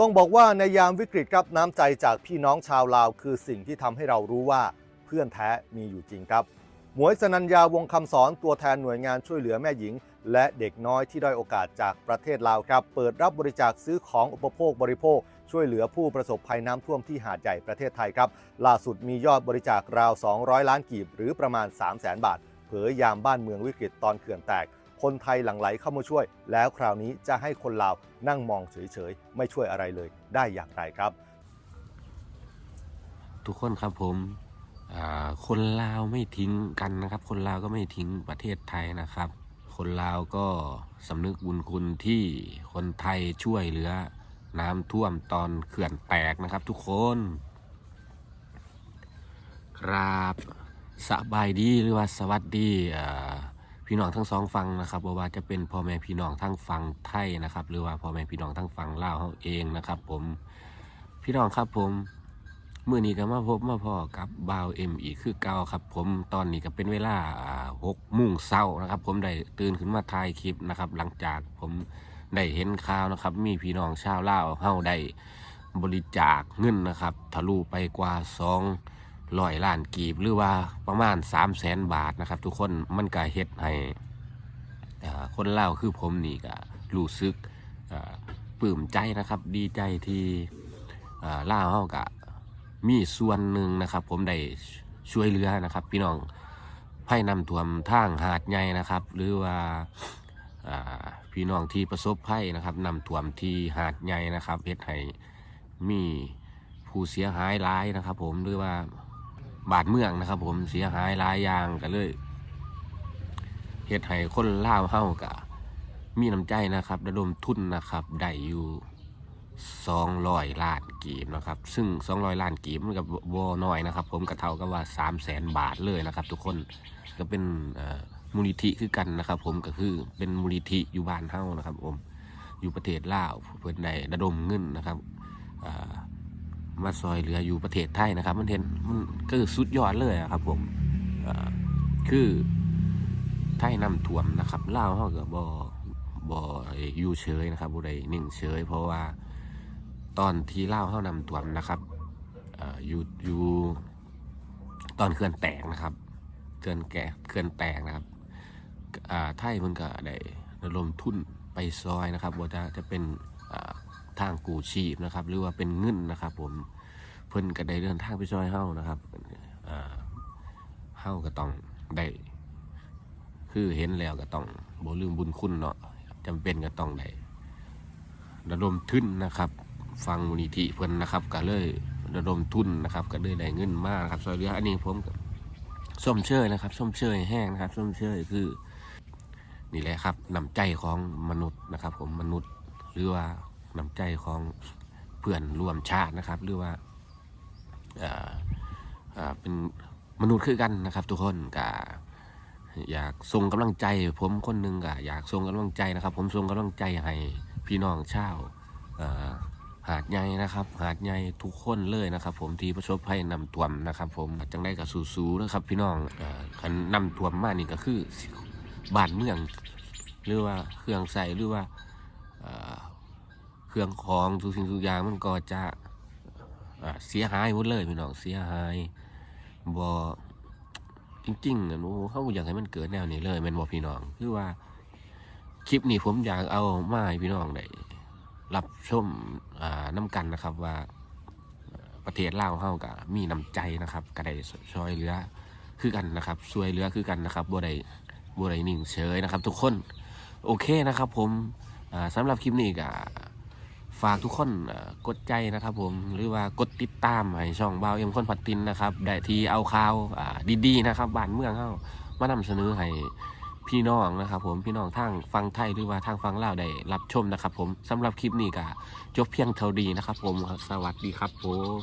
ต้องบอกว่าในยามวิกฤตครับน้ำใจจากพี่น้องชาวลาว คือสิ่งที่ทำให้เรารู้ว่าเพื่อนแท้มีอยู่จริงครับ หมวยสนัญญาวงคำสอนตัวแทนหน่วยงานช่วยเหลือแม่หญิง และเด็กน้อยที่ด้อยโอกาสจากประเทศลาวครับ เปิดรับบริจาคซื้อของอุปโภคบริโภค ช่วยเหลือผู้ประสบภัยน้ำท่วมที่หาดใหญ่ประเทศไทยครับ ล่าสุดมียอดบริจาคราว 200 ล้านกีบหรือประมาณ 3 0 0แสนบาท เผยยามบ้านเมืองวิกฤตตอนเขื่อนแตก คนไทยหลั่งไหลเข้ามาช่วย แล้วคราวนี้จะให้คนลาวนั่งมองเฉยๆ ไม่ช่วยอะไรเลยได้อย่างไรครับ ทุกคนครับผมคนลาวไม่ทิ้งกันนะครับ คนลาวก็ไม่ทิ้งประเทศไทยนะครับ คนลาวก็สำนึกบุญคุณที่คนไทยช่วยเหลือน้ำท่วมตอนเขื่อนแตกนะครับ ทุกคนครับสบายดีหรือว่าสวัสดีอ่า พี่น้องทั้งสองฝั่งนะครับบ่ว่าจะเป็นพ่อแม่พี่น้องทั้งฝั่งไทยนะครับ หรือว่าพ่อแม่พี่น้องทั้งฝั่งลาวเขาเองนะครับ ผมพี่น้องครับผมเมื่อนี้ก็มาพบมาพ่อกับบ่าวเอ็มอีกคือเก่าครับ ผมตอนนี้ก็เป็นเวลาหกมุ่งเศร้านะครับ ผมได้ตื่นขึ้นมาถ่ายคลิปนะครับ หลังจากผมได้เห็นข่าวนะครับ มีพี่น้องชาวลาวเฮาได้บริจาคเงินนะครับ ทะลุไปกว่าสอง ร้อยล้านกีบหรือว่าประมาณ3 0 0แสนบาทนะครับ ทุกคนมันก็เฮ็ดให้คนเล่าคือผมนี่ก็รู้สึกอ่าปลื้มใจนะครับ ดีใจที่อ่าเฮาก็มีส่วนหนึ่งนะครับ ผมได้ช่วยเหลือนะครับ พี่น้องให้นำท่วมทางหาดใหญ่นะครับ หรือว่าพี่น้องที่ประสบภัยนะครับนำท่วมที่หาดใหญ่นะครับเฮ็ดให้มีผู้เสียหายหลายนะครับ ผมหรือว่า บาดเมืองนะครับ ผมเสียหายหลายอย่างก็เลยเฮ็ดให้คนล่าวเฮากะมีน้ำใจนะครับระดมทุนนะครับได้อยู่สองร้อยล้านกีบนะครับ ซึ่งสองร้อยล้านกีบมันกับวน้อยนะครับ ผมก็เท่ากับว่าสามแสนบาทเลยนะครับ ทุกคนก็เป็นมูลนิธิคือกันนะครับ ผมก็คือเป็นมูลนิธิอยู่บ้านเฮานะครับ ผมอยู่ประเทศลาวเพื่อนในระดมเงินนะครับ มาซอยเหลืออยู่ประเทศไทยนะครับ มันเห็นมันก็สุดยอดเลยครับผมคือไทยน้ำท่วมนะครับลาเฮาก็บ่บ่อยู่เฉยนะครับบ่ได้นิ่งเฉย เพราะว่าตอนที่เล่าเข้านำถ่วมนะครับอยู่อยู่ตอนเขื่อนแตกนะครับเขื่อนแก่เขื่อนแตกนะครับไทยมันก็ได้ระดมทุนไปซอยนะครับว่าจะจะเป็น ทางกูชีพนะครับ หรือว่าเป็นเงินนะครับ ผมเพิ่นก็ได้เดินทางไปซอยเฮานะครับเฮาก็ต้องได้คือเห็นแล้วก็ต้องบ่ลืมบุญคุณเนาะจำเป็นก็ต้องได้ระดมทุนนะครับ ฟังมูลนิธิเพิ่นนะครับก็เลยระดมทุนนะครับ ก็เลยได้เงินมากครับซอยเรืออันนี้ผมก็ส้มเชยนะครับส้มเชยแห้งนะครับส้มเชยคือนี่แหละครับน้ำใจของมนุษย์นะครับ ผมมนุษย์หรือว่า น้ำใจของเพื่อนร่วมชาตินะครับ หรือว่าอ่อเป็นมนุษย์คือกันนะครับ ทุกคนก็อยากส่งกำลังใจ ผมคนหนึ่งก็อยากส่งกำลังใจนะครับ ผมส่งกำลังใจให้พี่น้องชาวเอ่อหาดใหญ่นะครับ หาดใหญ่ทุกคนเลยนะครับ ผมที่ประสบภัยนำท่วมนะครับ ผมจังได้กับสู้ๆนะครับ พี่น้องเอ่อคันนำท่วมมานี่ก็คือบ้านเมือง หรือว่าเครื่องใส่หรือว่า เครื่องของทุกสิ่งทุกอย่างมันก็จะเสียหายหมดเลยพี่น้องเสียหายบ่จริงๆอะโอ้เขาอยากให้มันเกิดแนวนี้เลยแมันบ่พี่น้องคือว่าคลิปนี้ผมอยากเอามาให้พี่น้องได้รับชมอ่าน้ำกันนะครับว่าประเทศลาวเฮาก็มีน้ำใจนะครับก็ไดช่วยเหลือคือกันนะครับช่วยเหลือคือกันนะครับบ่ได้บ่ได้นิ่งเฉยนะครับ ทุกคนโอเคนะครับ ผมอ่าสำหรับคลิปนี้ก็ ฝากทุกคนกดใจนะครับผมหรือว่ากดติดตามให้ช่องบ่าวเอ็มคนพัดตินนะครับได้ที่เอาข่าวดีๆนะครับบ้านเมืองเข้ามานำเสนอให้พี่น้องนะครับ ผมพี่น้องทางฟังไทยหรือว่าทางฟังลาวได้รับชมนะครับ ผมสำหรับคลิปนี้ก็จบเพียงเท่าดีนะครับ ผมสวัสดีครับผม